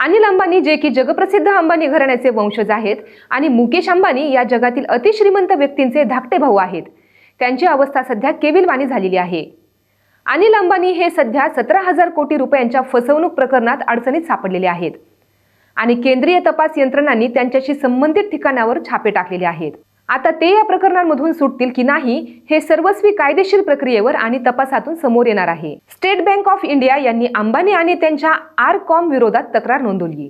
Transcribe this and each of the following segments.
अनिल अंबानी जे की जगप्रसिद्ध अंबानी घराण्याचे वंशज आहेत आणि मुकेश अंबानी या जगातील अतिश्रीमंत व्यक्तींचे धाकटे भाऊ आहेत. त्यांची अवस्था सध्या केविलवाणी झालेली आहे. अनिल अंबानी हे सध्या सतरा हजार कोटी रुपयांच्या फसवणूक प्रकरणात अडचणीत सापडलेले आहेत. आणि केंद्रीय तपास यंत्रणांनी त्यांच्याशी संबंधित ठिकाणावर छापे टाकलेले आहेत. आता ते या प्रकरणांमधून सुटतील की नाही हे सर्वस्वी कायदेशीर प्रक्रियेवर आणि तपासातून समोर येणार आहे. स्टेट बँक ऑफ इंडिया यांनी अंबानी आणि त्यांच्या आर कॉम विरोधात तक्रार नोंदवली.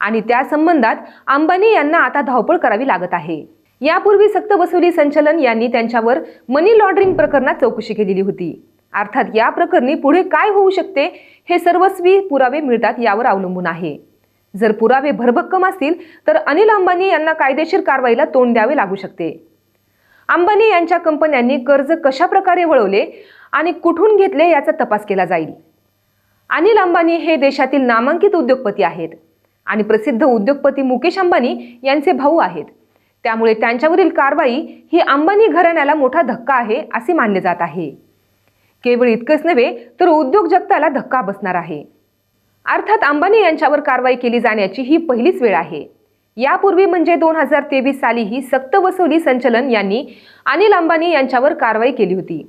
आणि त्या संबंधात अंबानी यांना आता धावपळ करावी लागत आहे. यापूर्वी सक्तवसुली संचलन यांनी त्यांच्यावर मनी लॉन्ड्रिंग प्रकरणात चौकशी केलेली होती. अर्थात या प्रकरणी पुढे काय होऊ शकते हे सर्वस्वी पुरावे मिळतात यावर अवलंबून आहे. जर पुरावे भरभक्कम असतील तर अनिल अंबानी यांना कायदेशीर कारवाईला तोंड द्यावे लागू शकते. अंबानी यांच्या कंपन्यांनी कर्ज कशा प्रकारे वळवले आणि कुठून घेतले याचा तपास केला जाईल. अनिल अंबानी हे देशातील नामांकित उद्योगपती आहेत आणि प्रसिद्ध उद्योगपती मुकेश अंबानी यांचे भाऊ आहेत. त्यामुळे त्यांच्यावरील कारवाई ही अंबानी घराण्याला मोठा धक्का आहे असे मानले जात आहे. केवळ इतकंच नव्हे तर उद्योग जगताला धक्का बसणार आहे. अर्थात अंबानी यांच्यावर कारवाई केली जाण्याची ही पहिलीच वेळ आहे. यापूर्वी म्हणजे दोन हजार तेवीस साली ही सक्त वसुली संचलन यांनी अनिल अंबानी यांच्यावर कारवाई केली होती.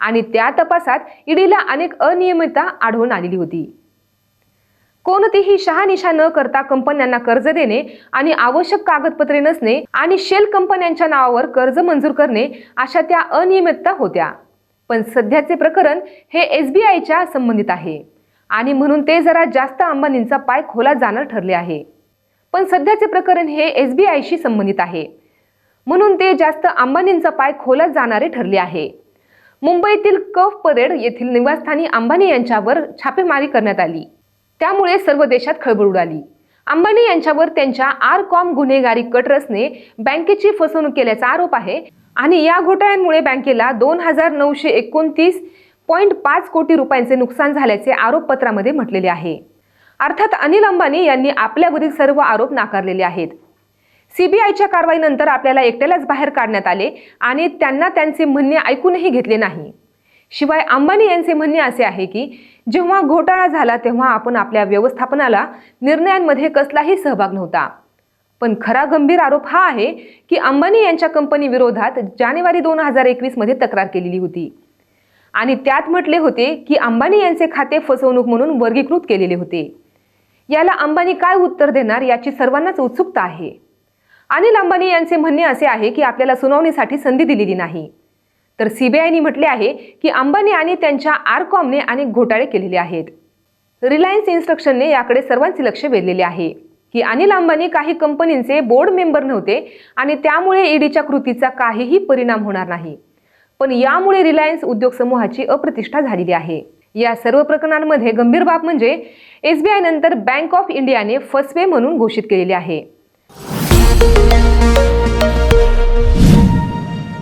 आणि त्या तपासात ईडीला अनेक अनियमितता आढळून आलेली होती. कोणतीही शहानिशा न करता कंपन्यांना कर्ज देणे आणि आवश्यक कागदपत्रे नसणे आणि शेल कंपन्यांच्या नावावर कर्ज मंजूर करणे अशा त्या अनियमितता होत्या. पण सध्याचे प्रकरण हे एस बी आयच्या संबंधित आहे. आणि म्हणून ते जरा जास्त अंबानींचा पाय खोला जाणार ठरले आहे. पण सध्याचे प्रकरण हे एस बी आयशी संबंधित आहे. म्हणून ते जास्त अंबानींचा पाय खोला जाणारे ठरले आहे. मुंबईतील कफ परेड येथील निवासस्थानी अंबानी यांच्यावर छापेमारी करण्यात आली. त्यामुळे सर्व देशात खळबळ उडाली. अंबानी यांच्यावर त्यांच्या आर कॉम गुन्हेगारी कट रचने बँकेची फसवणूक केल्याचा आरोप आहे आणि या घोटाळ्यांमुळे बँकेला दोन हजार नऊशे एकोणतीस पॉईंट पाच कोटी रुपयांचे नुकसान झाल्याचे आरोपपत्रामध्ये म्हटलेले आहे. अर्थात अनिल अंबानी यांनी आपल्यावरील सर्व आरोप नाकारलेले आहेत. सीबीआयच्या कारवाईनंतर आपल्याला एकट्यालाच बाहेर काढण्यात आले आणि त्यांना त्यांचे म्हणणे ऐकूनही घेतले नाही. शिवाय अंबानी यांचे म्हणणे असे आहे की जेव्हा घोटाळा झाला तेव्हा आपण आपल्या व्यवस्थापनाला निर्णयांमध्ये कसलाही सहभाग नव्हता. पण खरा गंभीर आरोप हा आहे की अंबानी यांच्या कंपनीविरोधात जानेवारी दोन हजार एकवीसमध्ये तक्रार केलेली होती. आणि त्यात म्हटले होते की अंबानी यांचे खाते फसवणूक म्हणून वर्गीकृत केलेले होते. याला अंबानी काय उत्तर देणार याची सर्वांनाच उत्सुकता आहे. अनिल अंबानी यांचे म्हणणे असे आहे की आपल्याला सुनावणीसाठी संधी दिलेली नाही. तर सीबीआयने म्हटले आहे की अंबानी आणि त्यांच्या आरकॉमने अनेक घोटाळे केलेले आहेत. रिलायन्स इन्स्ट्रक्शनने याकडे सर्वांचे लक्ष वेधलेले आहे की अनिल अंबानी काही कंपनींचे बोर्ड मेंबर नव्हते आणि त्यामुळे ईडीच्या कृतीचा काहीही परिणाम होणार नाही. पण यामुळे रिलायन्स उद्योग समूहाची अप्रतिष्ठा झालेली आहे. या सर्व प्रकरणांमध्ये गंभीर बाब म्हणजे एस बी नंतर बँक ऑफ इंडियाने फसवे म्हणून घोषित केलेले आहे.